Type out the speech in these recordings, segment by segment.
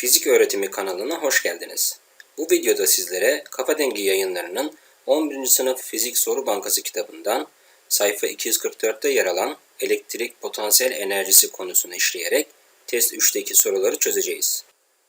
Fizik Öğretimi kanalına hoş geldiniz. Bu videoda sizlere Kafa Dengi yayınlarının 11. sınıf Fizik Soru Bankası kitabından sayfa 244'te yer alan elektrik potansiyel enerjisi konusunu işleyerek test 3'teki soruları çözeceğiz.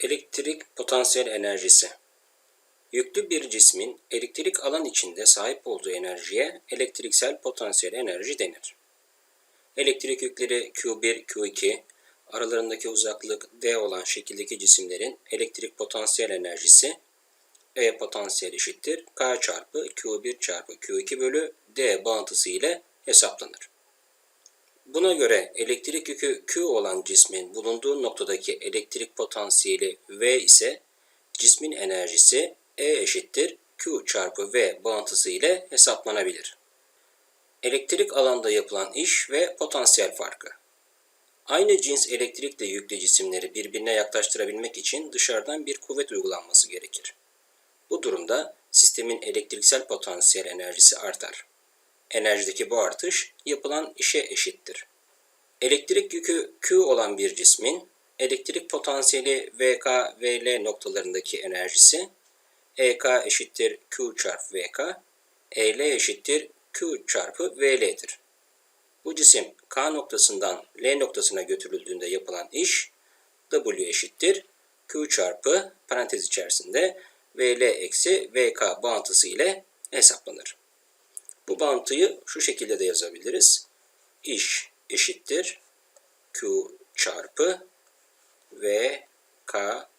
Elektrik potansiyel enerjisi Yüklü bir cismin elektrik alan içinde sahip olduğu enerjiye elektriksel potansiyel enerji denir. Elektrik yükleri Q1, Q2, aralarındaki uzaklık d olan şekildeki cisimlerin elektrik potansiyel enerjisi E potansiyel eşittir K çarpı Q1 çarpı Q2 bölü D bağıntısı ile hesaplanır. Buna göre elektrik yükü Q olan cismin bulunduğu noktadaki elektrik potansiyeli V ise cismin enerjisi E eşittir Q çarpı V bağıntısı ile hesaplanabilir. Elektrik alanda yapılan iş ve potansiyel farkı. Aynı cins elektrikle yüklü cisimleri birbirine yaklaştırabilmek için dışarıdan bir kuvvet uygulanması gerekir. Bu durumda sistemin elektriksel potansiyel enerjisi artar. Enerjideki bu artış yapılan işe eşittir. Elektrik yükü Q olan bir cismin elektrik potansiyeli VK, VL noktalarındaki enerjisi EK eşittir Q çarpı VK, EL eşittir Q çarpı VL'dir. Bu cisim K noktasından L noktasına götürüldüğünde yapılan iş W eşittir Q çarpı parantez içerisinde VL eksi VK bağıntısı ile hesaplanır. Bu bağıntıyı şu şekilde de yazabiliriz. İş eşittir Q çarpı VKL.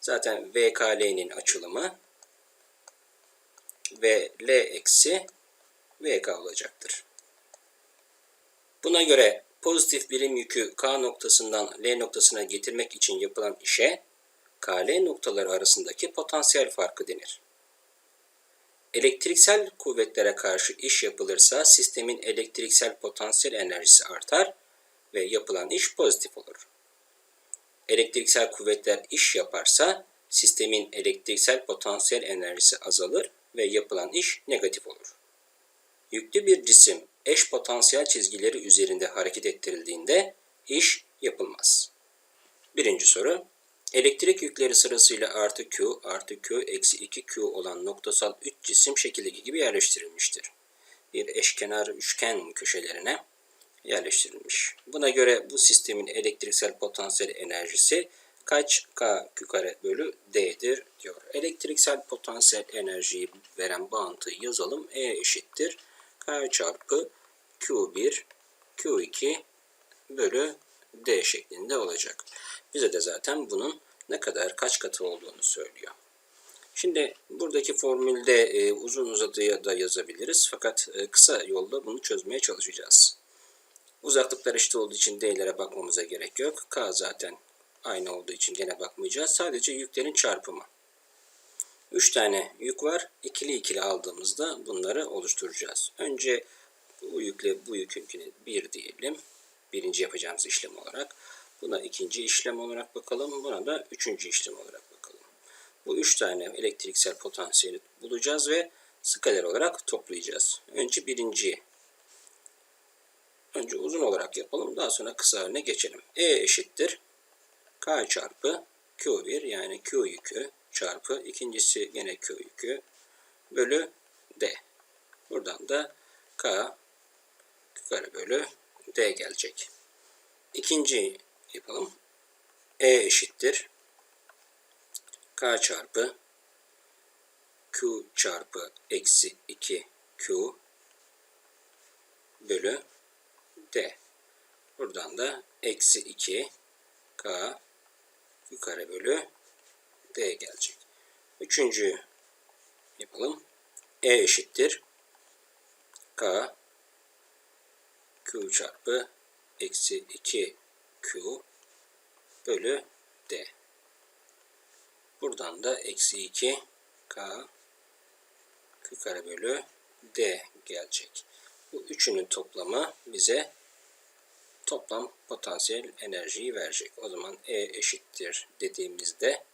Zaten VKL'nin açılımı ve L eksi VK olacaktır. Buna göre pozitif birim yükü K noktasından L noktasına getirmek için yapılan işe KL noktaları arasındaki potansiyel farkı denir. Elektriksel kuvvetlere karşı iş yapılırsa sistemin elektriksel potansiyel enerjisi artar ve yapılan iş pozitif olur. Elektriksel kuvvetler iş yaparsa sistemin elektriksel potansiyel enerjisi azalır ve yapılan iş negatif olur. Yüklü bir cisim eş potansiyel çizgileri üzerinde hareket ettirildiğinde iş yapılmaz. Birinci soru. Elektrik yükleri sırasıyla artı Q artı Q eksi 2Q olan noktasal 3 cisim şekildeki gibi yerleştirilmiştir. Bir eşkenar üçgen köşelerine yerleştirilmiş. Buna göre bu sistemin elektriksel potansiyel enerjisi kaç K kare bölü D'dir diyor. Elektriksel potansiyel enerjiyi veren bağıntıyı yazalım. E eşittir K çarpı Q1 Q2 bölü D şeklinde olacak. Bize de zaten bunun ne kadar kaç katı olduğunu söylüyor. Şimdi buradaki formülde e, uzun uzadıya da yazabiliriz. Fakat e, kısa yolda bunu çözmeye çalışacağız. Uzaklıklar eşit olduğu için D'lere bakmamıza gerek yok. K zaten aynı olduğu için gene bakmayacağız. Sadece yüklerin çarpımı. 3 tane yük var. İkili ikili aldığımızda bunları oluşturacağız. Önce bu yükle bu yükünkini 1 diyelim. Birinci yapacağımız işlem olarak. Buna ikinci işlem olarak bakalım. Buna da üçüncü işlem olarak bakalım. Bu üç tane elektriksel potansiyeli bulacağız ve skaler olarak toplayacağız. Önce birinciyi önce uzun olarak yapalım. Daha sonra kısa haline geçelim. E eşittir K çarpı Q1 yani Q yükü çarpı ikincisi yine Q yükü bölü D. Buradan da K kare bölü D gelecek. İkinci yapalım. E eşittir. K çarpı Q çarpı eksi 2 Q bölü D. Buradan da eksi 2 K Q kare bölü D gelecek. Üçüncü yapalım. E eşittir. K Q çarpı eksi 2 Q bölü D. Buradan da eksi 2 K Q kare bölü D gelecek. Bu üçünün toplamı bize toplam potansiyel enerjiyi verecek. O zaman E eşittir dediğimizde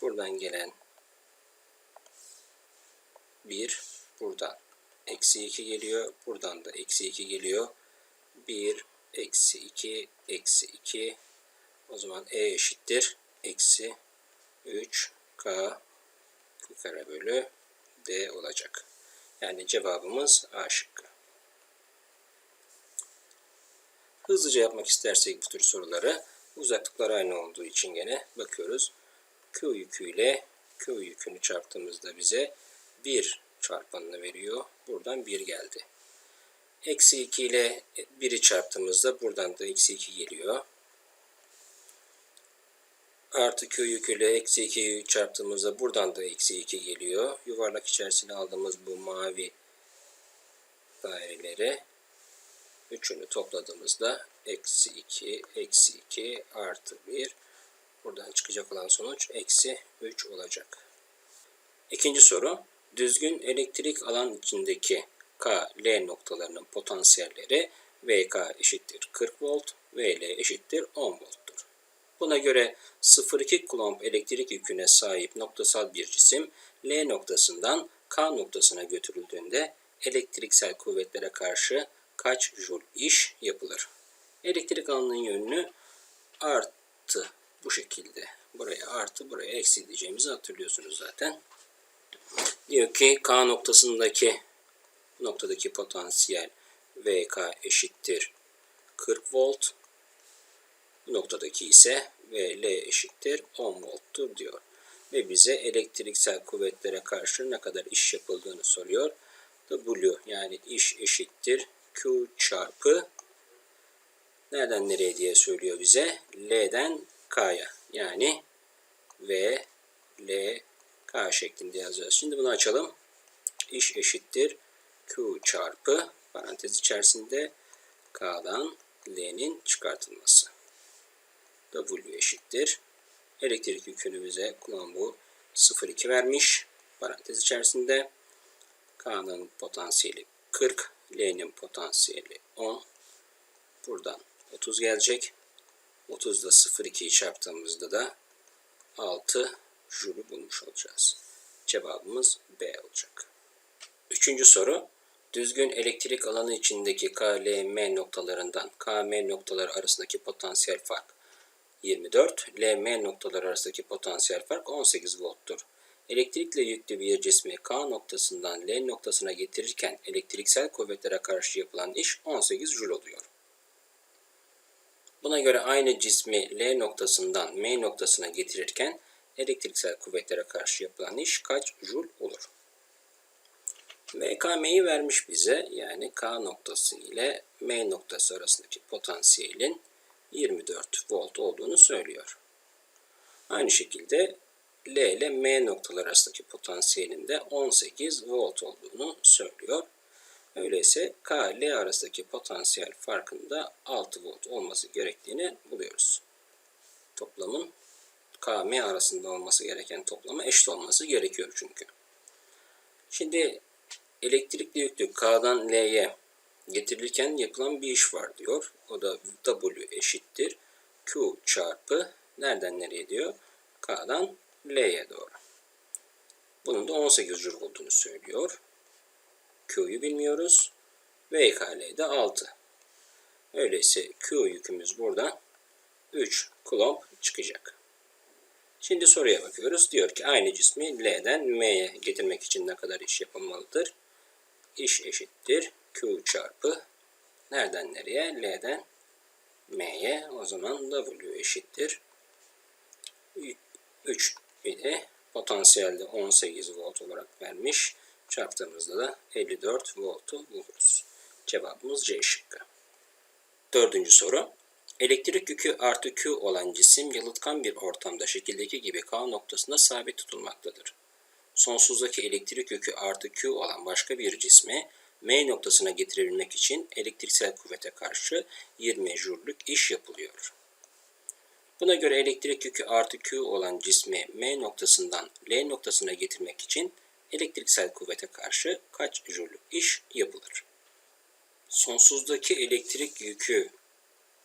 buradan gelen 1 buradan eksi 2 geliyor. Buradan da eksi 2 geliyor. 1 eksi 2 eksi 2 O zaman E eşittir. Eksi 3 K kare bölü D olacak. Yani cevabımız A şıkkı. Hızlıca yapmak istersek bu tür soruları uzaklıklar aynı olduğu için gene bakıyoruz. Q yüküyle Q yükünü çarptığımızda bize 1 çarpanını veriyor. Buradan 1 geldi. Eksi 2 ile 1'i çarptığımızda buradan da eksi 2 geliyor. Artı Q yüküyle eksi 2'yi çarptığımızda buradan da eksi 2 geliyor. Yuvarlak içerisine aldığımız bu mavi daireleri üçünü topladığımızda eksi 2, eksi 2 artı 1 buradan çıkacak olan sonuç eksi 3 olacak. İkinci soru. Düzgün elektrik alan içindeki K, L noktalarının potansiyelleri VK eşittir 40 volt, VL eşittir 10 volttur. Buna göre 0,2 kulomb elektrik yüküne sahip noktasal bir cisim L noktasından K noktasına götürüldüğünde elektriksel kuvvetlere karşı kaç joule iş yapılır? Elektrik alanının yönünü artı bu şekilde. Buraya artı buraya eksi diyeceğimizi hatırlıyorsunuz zaten. Diyor ki K noktasındaki noktadaki potansiyel VK eşittir 40 volt. Bu noktadaki ise VL eşittir 10 volttur diyor. Ve bize elektriksel kuvvetlere karşı ne kadar iş yapıldığını soruyor. W yani iş eşittir Q çarpı nereden nereye diye söylüyor bize. L'den K'ya yani V, L, K şeklinde yazacağız. Şimdi bunu açalım. İş eşittir Q çarpı parantez içerisinde K'dan L'nin çıkartılması. W eşittir. Elektrik yükünü bize kullanbu 0,2 vermiş. Parantez içerisinde K'nın potansiyeli 40, L'nin potansiyeli 10. Buradan 30 gelecek. 30 ile 0,2'yi çarptığımızda da 6 Joule bulmuş olacağız. Cevabımız B olacak. Üçüncü soru. Düzgün elektrik alanı içindeki KLM noktalarından KM noktaları arasındaki potansiyel fark 24, LM noktaları arasındaki potansiyel fark 18 volttur. Elektrikle yüklü bir cismi K noktasından L noktasına getirirken elektriksel kuvvetlere karşı yapılan iş 18 Joule oluyor. Buna göre aynı cismi L noktasından M noktasına getirirken elektriksel kuvvetlere karşı yapılan iş kaç Joule olur? VKM'yi vermiş bize. Yani K noktası ile M noktası arasındaki potansiyelin 24 volt olduğunu söylüyor. Aynı şekilde L ile M noktaları arasındaki potansiyelin de 18 volt olduğunu söylüyor. Öyleyse K L arasındaki potansiyel farkında 6 volt olması gerektiğini buluyoruz. Toplamın K M arasında olması gereken toplama eşit olması gerekiyor çünkü. Şimdi elektrikli yüklü K'dan L'ye getirilirken yapılan bir iş var diyor. O da W eşittir Q çarpı nereden nereye diyor? K'dan L'ye doğru. Bunun da 18 Joule olduğunu söylüyor. Q'yu bilmiyoruz. VKL de 6. Öyleyse Q yükümüz buradan 3 kulomb çıkacak. Şimdi soruya bakıyoruz. Diyor ki aynı cismi L'den M'ye getirmek için ne kadar iş yapılmalıdır? İş eşittir Q çarpı nereden nereye? L'den M'ye. O zaman W eşittir 3 ile potansiyelde 18 volt olarak vermiş. Çarptığımızda da 54 voltu buluruz. Cevabımız C şıkkı. Dördüncü soru. Elektrik yükü artı Q olan cisim yalıtkan bir ortamda şekildeki gibi K noktasında sabit tutulmaktadır. Sonsuzdaki elektrik yükü artı Q olan başka bir cisme M noktasına getirilmek için elektriksel kuvvete karşı 20 jüllük iş yapılıyor. Buna göre elektrik yükü artı Q olan cismi M noktasından L noktasına getirmek için elektriksel kuvvete karşı kaç jüllük iş yapılır? Sonsuzdaki elektrik yükü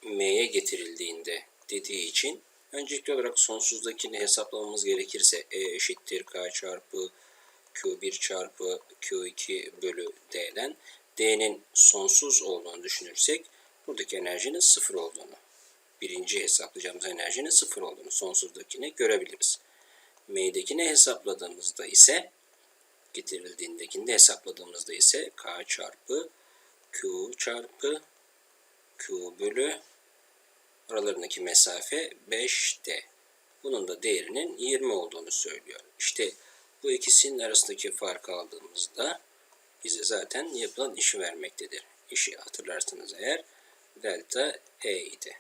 M'ye getirildiğinde dediği için öncelikli olarak sonsuzdakini hesaplamamız gerekirse E eşittir K çarpı Q1 çarpı Q2 bölü D'den D'nin sonsuz olduğunu düşünürsek buradaki enerjinin sıfır olduğunu birinci hesaplayacağımız enerjinin sıfır olduğunu sonsuzdakini görebiliriz. M'dekini hesapladığımızda ise getirildiğindekini hesapladığımızda ise K çarpı Q çarpı Q bölü aralarındaki mesafe 5D. Bunun da değerinin 20 olduğunu söylüyor. İşte bu ikisinin arasındaki farkı aldığımızda bize zaten yapılan işi vermektedir. İşi hatırlarsanız eğer delta E idi.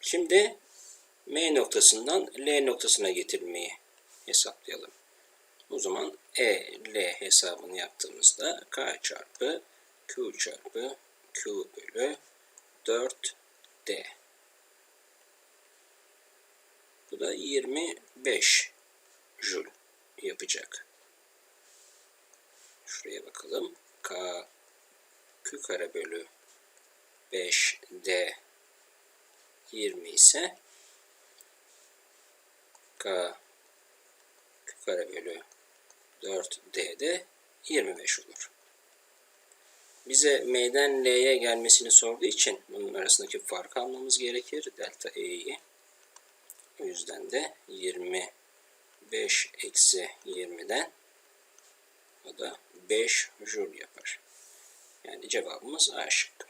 Şimdi M noktasından L noktasına getirmeyi hesaplayalım. O zaman E, L hesabını yaptığımızda K çarpı Q çarpı Q bölü 4D. Bu da 25 jül yapacak. Şuraya bakalım. K kare bölü 5D 20 ise K kare bölü 4D de 25 olur. Bize M'den L'ye gelmesini sorduğu için bunun arasındaki farkı almamız gerekir. Delta E'yi. O yüzden de 25 eksi 20'den o da 5 joule yapar. Yani cevabımız A şıkkı.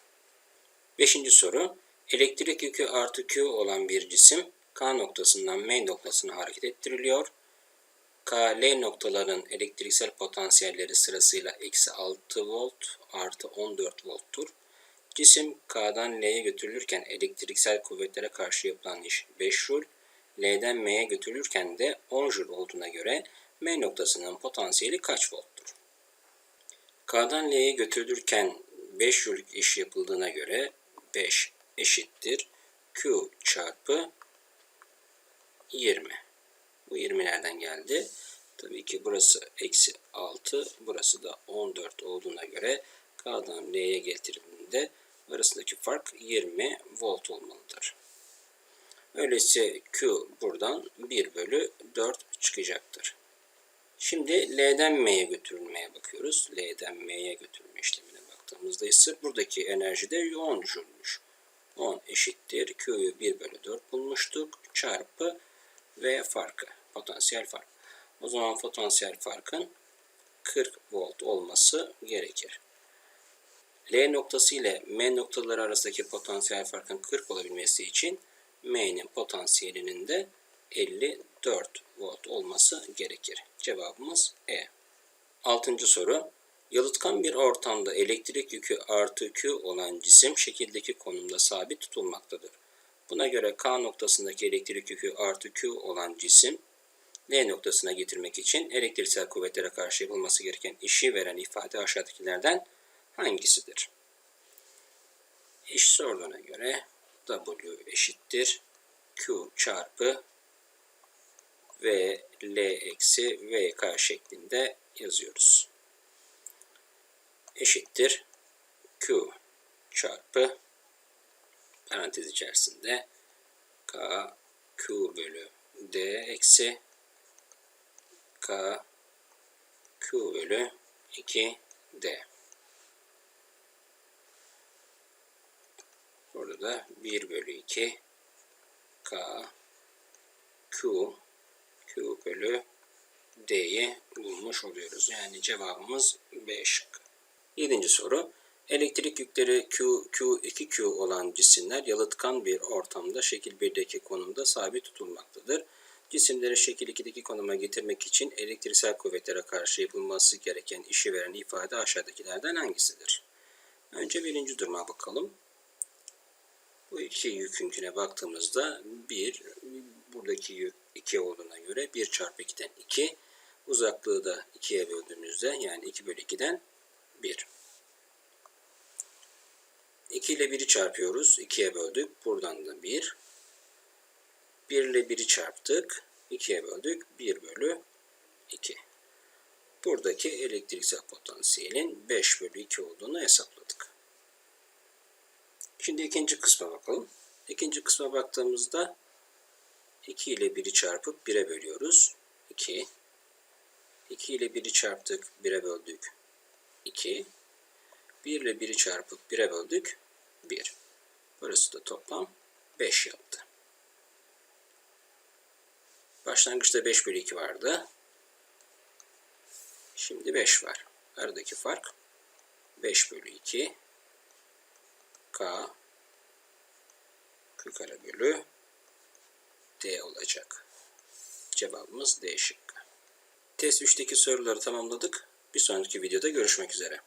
Beşinci soru. Elektrik yükü artı Q olan bir cisim K noktasından M noktasına hareket ettiriliyor. K, L noktaların elektriksel potansiyelleri sırasıyla eksi 6 volt artı 14 volttur. Cisim K'dan L'ye götürülürken elektriksel kuvvetlere karşı yapılan iş 5 joule, L'den M'ye götürülürken de 10 joule olduğuna göre M noktasının potansiyeli kaç volttur? K'dan L'ye götürülürken 5 joule iş yapıldığına göre 5 eşittir Q çarpı 20. Bu 20 nereden geldi? Tabii ki burası eksi 6, burası da 14 olduğuna göre K'dan L'ye getirildiğinde arasındaki fark 20 volt olmalıdır. Öyleyse Q buradan 1 bölü 4 çıkacaktır. Şimdi L'den M'ye götürülmeye bakıyoruz. L'den M'ye götürülme işlemine baktığımızda ise buradaki enerji de 10 jülmüş. 10 eşittir Q'yu 1 bölü 4 bulmuştuk. Çarpı V farkı. Potansiyel fark. O zaman potansiyel farkın 40 volt olması gerekir. L noktası ile M noktaları arasındaki potansiyel farkın 40 olabilmesi için M'nin potansiyelinin de 54 volt olması gerekir. Cevabımız E. Altıncı soru. Yalıtkan bir ortamda elektrik yükü artı Q olan cisim şekildeki konumda sabit tutulmaktadır. Buna göre K noktasındaki elektrik yükü artı Q olan cisim L noktasına getirmek için elektriksel kuvvetlere karşı yapılması gereken işi veren ifade aşağıdakilerden hangisidir? İş sorduğuna göre W eşittir Q çarpı V L eksi VK şeklinde yazıyoruz. Eşittir Q çarpı parantez içerisinde K Q bölü D eksi K Q bölü 2 D. Burada da 1 bölü 2 K Q Q bölü D'yi bulmuş oluyoruz. Yani cevabımız B şıkkı. Yedinci soru. Elektrik yükleri Q, Q2Q olan cisimler yalıtkan bir ortamda şekil 1'deki konumda sabit tutulmaktadır. Cisimleri şekil 2'deki konuma getirmek için elektriksel kuvvetlere karşı yapılması gereken işi veren ifade aşağıdakilerden hangisidir? Önce birinci duruma bakalım. Bu iki yükünküne baktığımızda 1, buradaki yük 2 olduğuna göre 1 çarpı 2'den 2, uzaklığı da 2'ye böldüğümüzde yani 2 bölü 2'den 1. 2 ile 1'i çarpıyoruz. 2'ye böldük. Buradan da 1. 1 ile 1'i çarptık. 2'ye böldük. 1 bölü 2. Buradaki elektriksel potansiyelin 5 bölü 2 olduğunu hesapladık. Şimdi ikinci kısma bakalım. İkinci kısma baktığımızda 2 ile 1'i çarpıp 1'e bölüyoruz. 2. 2 ile 1'i çarptık. 1'e böldük. 2. 1 ile 1'i çarpıp 1'e böldük. 1. Burası da toplam 5 yaptı. Başlangıçta 5 bölü 2 vardı. Şimdi 5 var. Aradaki fark 5 bölü 2 K K kare bölü D olacak. Cevabımız D şıkkı. Test 3'teki soruları tamamladık. Bir sonraki videoda görüşmek üzere.